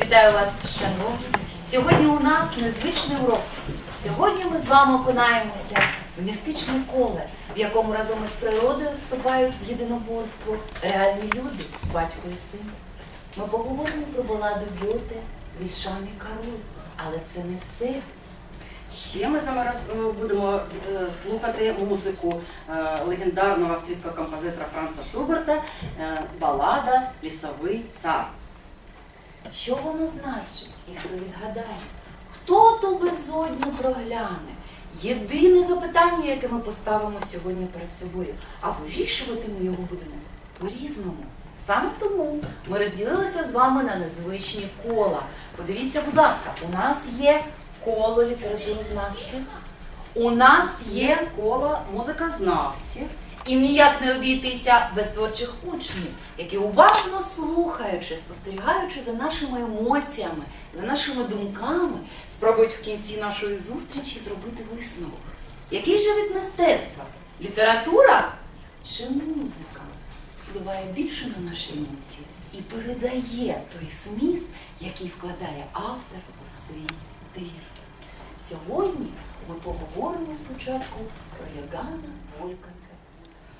Вітаю вас, шановні. Сьогодні у нас незвичний урок. Сьогодні ми з вами окунаємося в містичне коле, в якому разом із природою вступають в єдиноборство реальні люди, батько і син. Ми поговоримо про баладу Гьоте, Вільшан і Кароль. Але це не все. Ще ми з вами роз- е, будемо е, слухати музику е, легендарного австрійського композитора Франца Шуберта балада Лісовий цар. Що воно значить і хто відгадає? Хто ту безодню прогляне? Єдине запитання, яке ми поставимо сьогодні перед собою, а вирішувати ми його будемо по-різному. Саме тому ми розділилися з вами на незвичні кола. Подивіться, будь ласка, у нас є коло літературознавців, у нас є коло музикознавців. і ніяк не обійтися без творчих учнів, які уважно слухаючи, спостерігаючи за нашими емоціями, за нашими думками, спробують в кінці нашої зустрічі зробити висновок. Який же від мистецтва? Література чи музика впливає більше на наші емоції і передає той зміст, який вкладає автор у свій твір. Сьогодні ми поговоримо спочатку про Ягана Вольканта.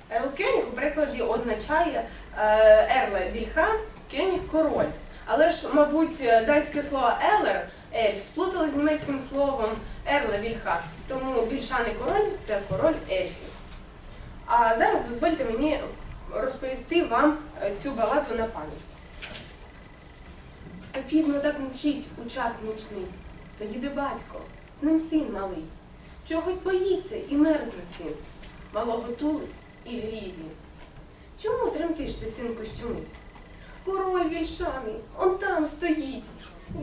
Ерлкёніх у перекладі означає е, ерле вільха, кьоніг король. Але ж, мабуть, датське слово елер ельф сплутали з німецьким словом ерле вільха. Тому вільшаний король це король ельфів. А зараз дозвольте мені розповісти вам е, цю баладу на пам'ять. Та пізно так мчить у час нічний, то їде батько, з ним син малий. Чогось боїться і мерзне син, малого тулить і гріє. Чому тремтиш ти, синку, щомить? Король вільшаний, он там стоїть.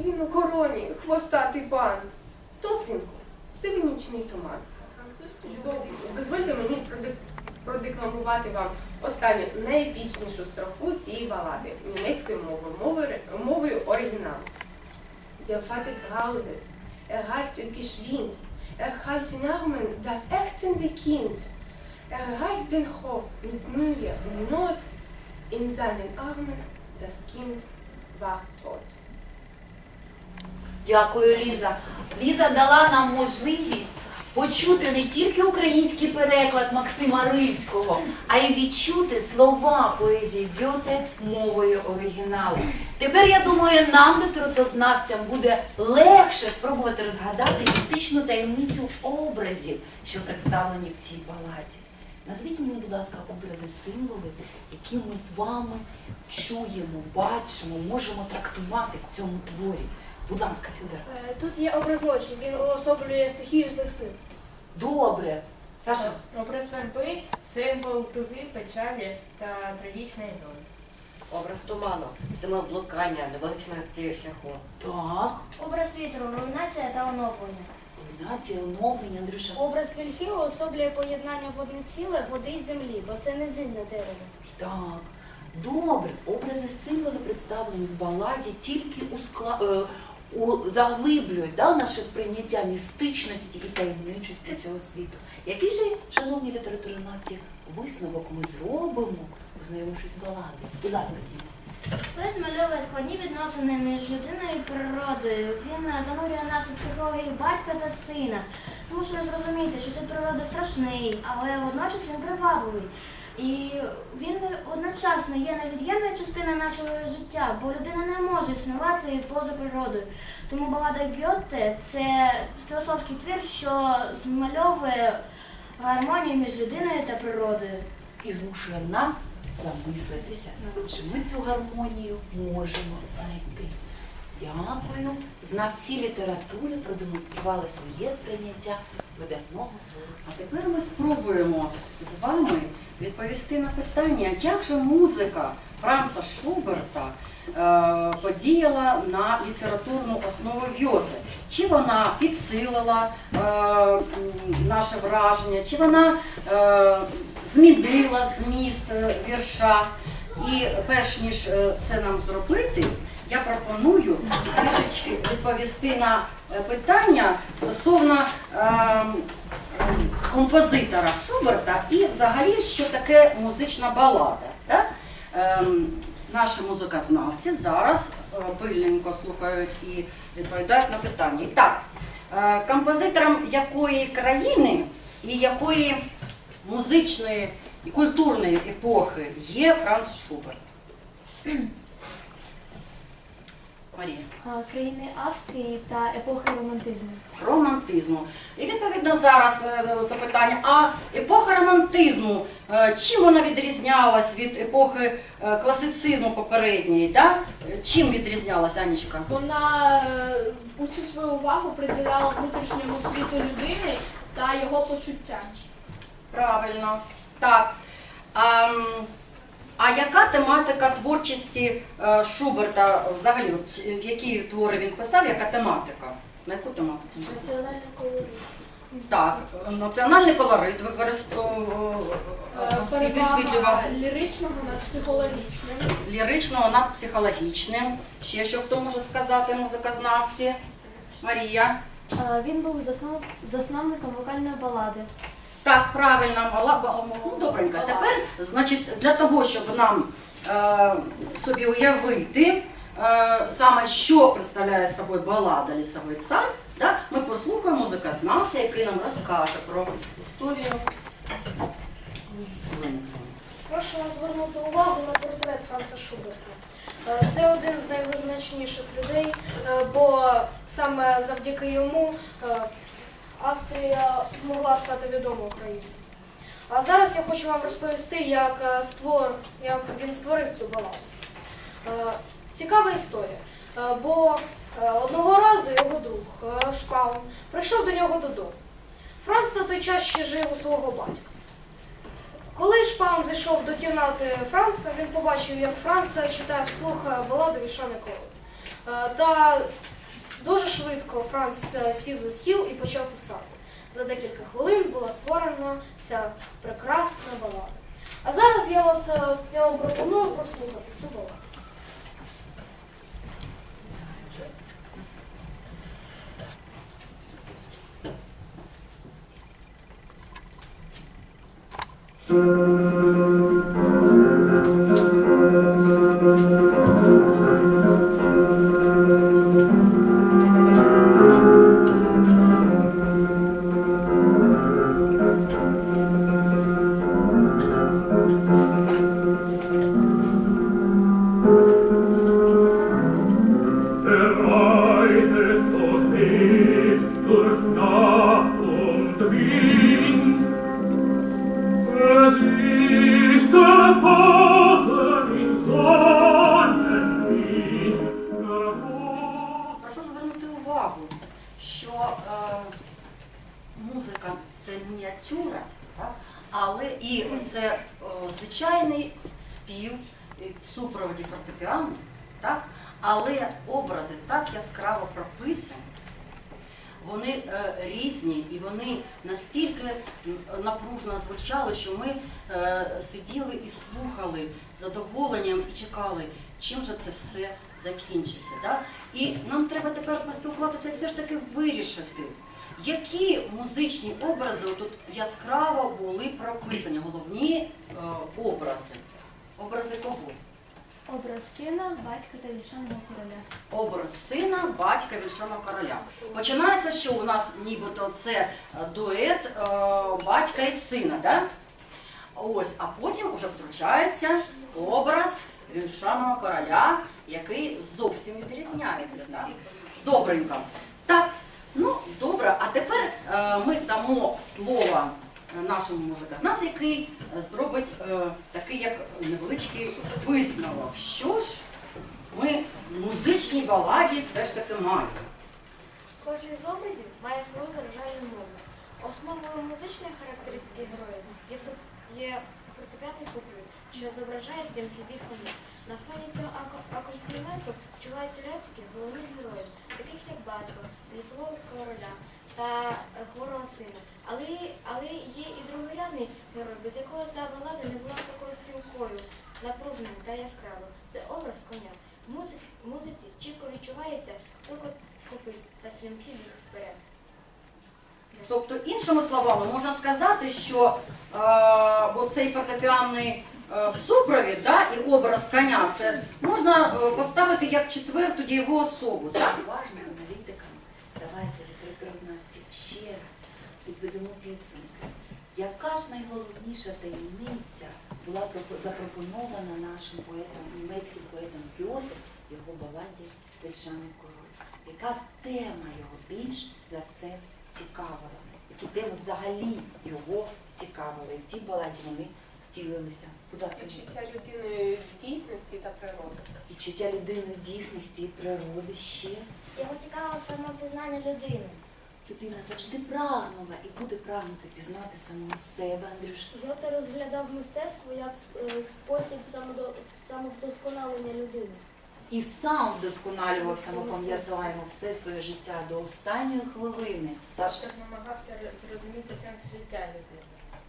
Він у короні, хвостатий пан. То, синку, сивий нічний туман. Дозвольте мені продекламувати вам останню найепічнішу строфу цієї балади німецькою мовою, мовою, мовою оригіналу. Der Vater grauset, er haltet geschwind, er halt in Armen das ächzende Kind. Er erreicht den Hof mit Mühe und Not, in seinen Armen das Kind war tot. Дякую, Ліза. Ліза дала нам можливість почути не тільки український переклад Максима Рильського, а й відчути слова поезії Гьоте мовою оригіналу. Тепер, я думаю, нам, літературознавцям, буде легше спробувати розгадати містичну таємницю образів, що представлені в цій баладі. Назвіть мені, будь ласка, образи символи, які ми з вами чуємо, бачимо, можемо трактувати в цьому творі. Будь ласка, Федор. Е, Тут є образ ночі, він уособлює стихію злих сил. Добре. Саша, Образ верби символ туги, печалі та трагічної долі. Образ туману, символ блукання, невеличності шляху. так. Образ вітру, руйнація та оновлення. Комбінація, оновлення, Андрюша. Образ вільхи уособлює поєднання водне ціле, води і землі, бо це низинне дерево. Так. Добре. Образи символи представлені в баладі тільки у скла... е, у... заглиблюють да, наше сприйняття містичності і таємничості цього світу. Який же, шановні літературознавці, висновок ми зробимо, познайомившись з баладою? Будь ласка, Дініс. Поет змальовує складні відносини між людиною і природою. Він е, занурює нас у психологію батька та сина. Змушує зрозуміти, що світ природи страшний, але водночас він привабливий. І він одночасно є невід'ємною частиною нашого життя, бо людина не може існувати поза природою. Тому балада Гьоте це філософський твір, що змальовує гармонію між людиною та природою. і змушує нас замислитися, чи ми цю гармонію можемо знайти. Дякую. Знавці літератури продемонстрували своє сприйняття видатного твору. А тепер ми спробуємо з вами відповісти на питання, як же музика Франца Шуберта е, подіяла на літературну основу Гьоте? Чи вона підсилила е, наше враження, чи вона е, змінила зміст е, вірша? І перш ніж е, це нам зробити, я пропоную трішечки відповісти на е, питання стосовно е, е, композитора Шуберта і взагалі, що таке музична балада. Да? Ем, наші музикознавці зараз е, пильненько слухають і відповідають на питання. І так, е, композитором якої країни і якої музичної і культурної епохи є Франц Шуберт? Марія. Країни Австрії та епохи романтизму. романтизму. І відповідно зараз е, запитання: а епоха романтизму, е, чим вона відрізнялась від епохи е, класицизму попередньої? Да? Е, Чим відрізнялася Анічка? Вона е, усю свою увагу приділяла внутрішньому світу людини та його почуттям. Правильно. Так. А, а яка тематика творчості е, Шуберта взагалі? Е, які твори він писав, яка тематика? На яку тематику? Національний колорит. Так, національний колорит використовував, висвітлював ліричного над психологічним. ліричного над психологічним. Ще що хто може сказати музикознавці? Марія. Він був засновником вокальної балади. Так, правильно, мала ба- ну, добренько. Тепер, значить, для того, щоб нам е, собі уявити е, саме, що представляє собою балада Лісовий цар, да, ми послухаємо музикознавця, який нам розкаже про історію. Прошу вас звернути увагу на портрет Франца Шуберта. Е, Це один з найвизначніших людей, е, бо саме завдяки йому е, Австрія змогла стати відомою країною. А зараз я хочу вам розповісти, як, е, створ, як він створив цю баладу. Е, Цікава історія, е, бо одного разу його друг е, прийшов до нього додому. Франц на той час ще жив у свого батька. Коли Шпаун зайшов до кімнати Франца, він побачив, як Франц читає вслух баладу Вішане коло. Е, Та дуже швидко Франц е, сів за стіл і почав писати. За декілька хвилин була створена ця прекрасна балада. А зараз я вас е, я вам пропоную прослухати цю баладу. Der це е, звичайний спів в супроводі фортепіано, так? але образи так яскраво прописані. Вони е, різні і вони настільки напружно звучали, що ми е, сиділи і слухали з задоволенням і чекали, чим же це все закінчиться. Да? І нам треба тепер поспілкуватися і все ж таки вирішити, які музичні образи тут яскраво були прописані, головні е, образи. Образи кого? Образ сина, батька та вільшаного короля. образ сина, батька вільшаного короля. Починається, що у нас нібито це е, дует е, батька і сина, да? Ось, а потім вже втручається образ вільшаного короля, який зовсім відрізняється. Да? Добренько. Добре, а тепер е, ми дамо слово нашому музикознавцю, який зробить е, такий як невеличкий висновок. Що ж ми в музичній баладі все ж таки маємо. Кожен з образів має свою виражальну мову. Основою музичної характеристики героїв є, є фортепіанний супровід, що зображає стрімкий біг конів. На фоні цього ако- акомпанементу вчуваються репліки головних героїв, таких як батько, лісового короля та е, хворого сина. Але, але є і другорядний герой, без якого ця балада не була такою стрімкою, напруженою та яскравою. Це образ коня. В музиці чітко відчувається цокот копит та стрімкий біг вперед. Тобто, іншими словами, можна сказати, що е, оцей фортепіанний супровід да, і образ коня це можна е, поставити як четверту дієву особу. Так? Уважним аналітикам давайте літературознавці ще раз підведемо підсумки. Яка ж найголовніша таємниця була запропонована нашим поетом, німецьким поетом Гьоте його баладі Пельшаний король? Яка тема його більш за все цікавила? Які теми взагалі його цікавили? В цій баладі вони втілилися. Будь ласка, Відчуття людини дійсності та природи. Відчуття людини дійсності і природи ще. Його цікавило самопізнання людини. Людина завжди прагнула і буде прагнути пізнати самого себе, Андрюш. Гьоте розглядав мистецтво як е, спосіб самодо- самовдосконалення людини. І сам вдосконалювався, ми пам'ятаємо, все своє життя до останньої хвилини. Саша Автор намагався зрозуміти сенс життя людини.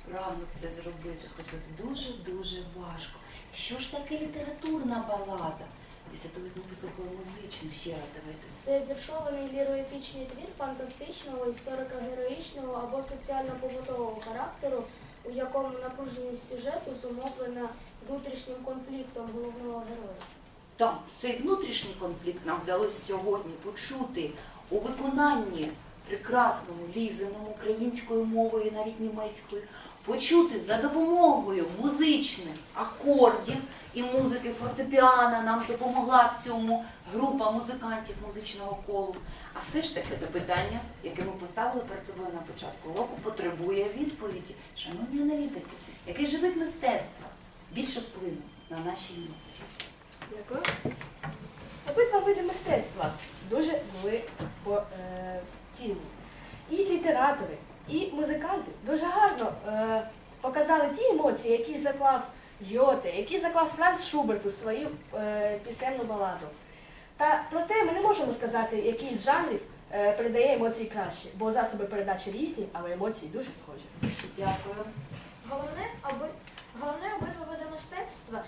Прагнув це зробити, хоча це дуже-дуже важко. Що ж таке літературна балада? Після того, як ми послухали музичну, ще раз давайте. Це віршований ліроепічний твір фантастичного, історико-героїчного або соціально-побутового характеру, у якому напруженість сюжету зумовлена внутрішнім конфліктом головного героя. Так, цей внутрішній конфлікт нам вдалося сьогодні почути у виконанні прекрасному, лізаному українською мовою, навіть німецькою, почути за допомогою музичних акордів і музики фортепіано нам допомогла в цьому група музикантів музичного колу. А все ж таки запитання, яке ми поставили перед собою на початку року, потребує відповіді. Шановні аналітики, який же вид мистецтва більше вплинув на наші емоції? Дякую. Обидва види мистецтва дуже були по е, цінні. І літератори, і музиканти дуже гарно е, показали ті емоції, які заклав Гьоте, які заклав Франц Шуберт у свою е, пісенну баладу. Та проте ми не можемо сказати, який з жанрів е, передає емоції краще, бо засоби передачі різні, але емоції дуже схожі. Дякую. Головне, аби головне обидва види мистецтва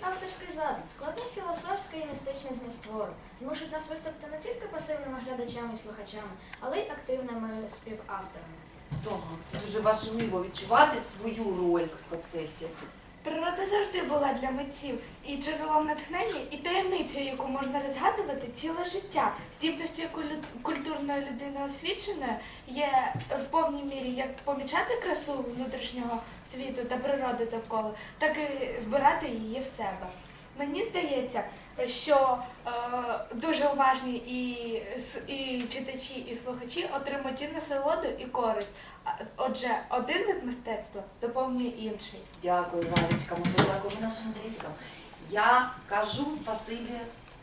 авторський задум, складне філософське і містичне зміство змушують нас виступити не тільки пасивними глядачами і слухачами, але й активними співавторами. Так, це дуже важливо відчувати свою роль в процесі. Природа завжди була для митців і джерелом натхнення, і таємницею, яку можна розгадувати ціле життя. Здібністю, яку лю- культурна людина освічена, є в повній мірі як помічати красу внутрішнього світу та природи довкола, так і вбирати її в себе. Мені здається, що е, дуже уважні і, і читачі, і слухачі отримують і насолоду, і користь. Отже, один вид мистецтва доповнює інший. Дякую, Валечка, ми дякуємо нашим діткам. Я кажу спасибі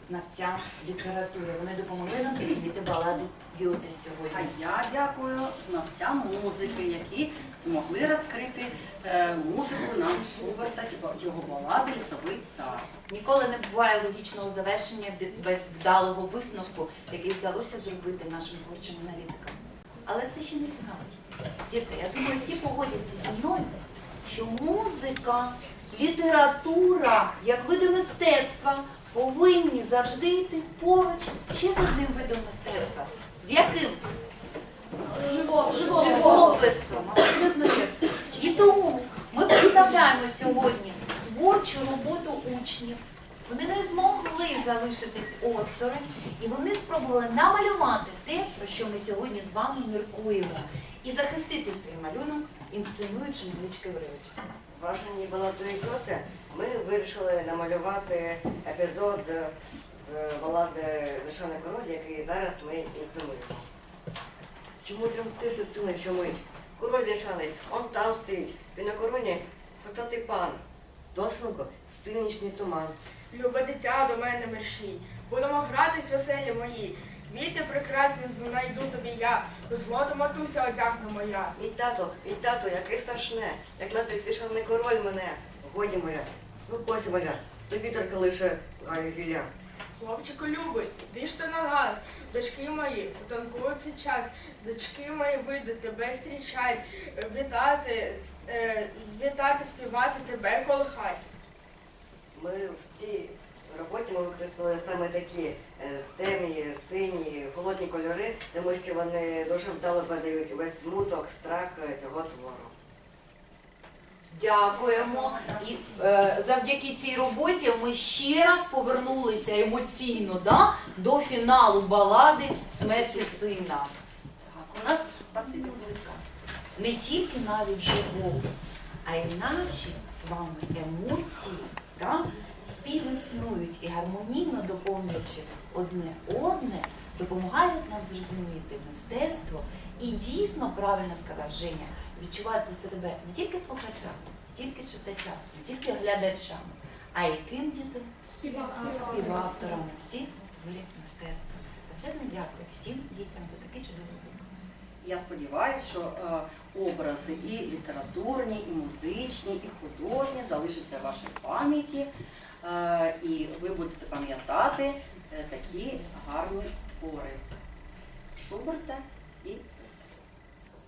знавцям літератури. Вони допомогли нам зрозуміти баладу Гьоте А я дякую знавцям музики, які змогли розкрити е, музику нам Шуберта і його балади Лісовий цар. Ніколи не буває логічного завершення без вдалого висновку, який вдалося зробити нашим творчим аналітикам. Але це ще не фінал. Діти, я думаю, всі погодяться зі мною, що музика, література, як види мистецтва, повинні завжди йти поруч ще з одним видом мистецтва. З яким? Живописом. І тому ми представляємо сьогодні творчу роботу учнів. Вони не змогли залишитись осторонь, і вони спробували намалювати те, про що ми сьогодні з вами міркуємо, і захистити свій малюнок, інсценуючи невеличке уривочок. Вражені баладою Гьоте ми вирішили намалювати епізод з балади Лишаний король, який зараз ми інсценуємо. Чому тремтити сили, що ми? Король лишаний, он там стоїть, він на короні постатий пан. Досвідку синічний туман. Любе дитя до мене мерщій, будемо гратись веселі мої. Квіти прекрасні знайду тобі я, злото матуся одягну моя. Мій тато, мій тато, яке страшне, як на лишаний король мене. Годі моя, спокойся моя, то вітерка лише гаю гілля. Хлопчику любий, іди ж то на нас, дочки мої, утанкують цей час, дочки мої вийдуть, тебе зустрічать, вітати, е, вітати, співати, тебе колихать. Ми в цій роботі ми використали саме такі темні, сині, холодні кольори, тому що вони дуже вдало передають весь смуток, страх е, цього твору. Дякуємо. І е, завдяки цій роботі ми ще раз повернулися емоційно да, до фіналу балади Смерті сина. Так, у нас спасибі музика. Не тільки навіть живопис, а й наші з вами емоції, да, спів існують і гармонійно доповнюючи одне одне, допомагають нам зрозуміти мистецтво і дійсно, правильно сказав Женя, відчувати себе не тільки слухачами, не тільки читачами, не тільки глядачами, а й ким діти співавторами всіх творів мистецтва. Величезне дякую всім дітям за такий чудовий вибір. Я сподіваюся, що е, образи і літературні, і музичні, і художні залишаться в вашій пам'яті, е, і ви будете пам'ятати такі гарні твори. Шуберта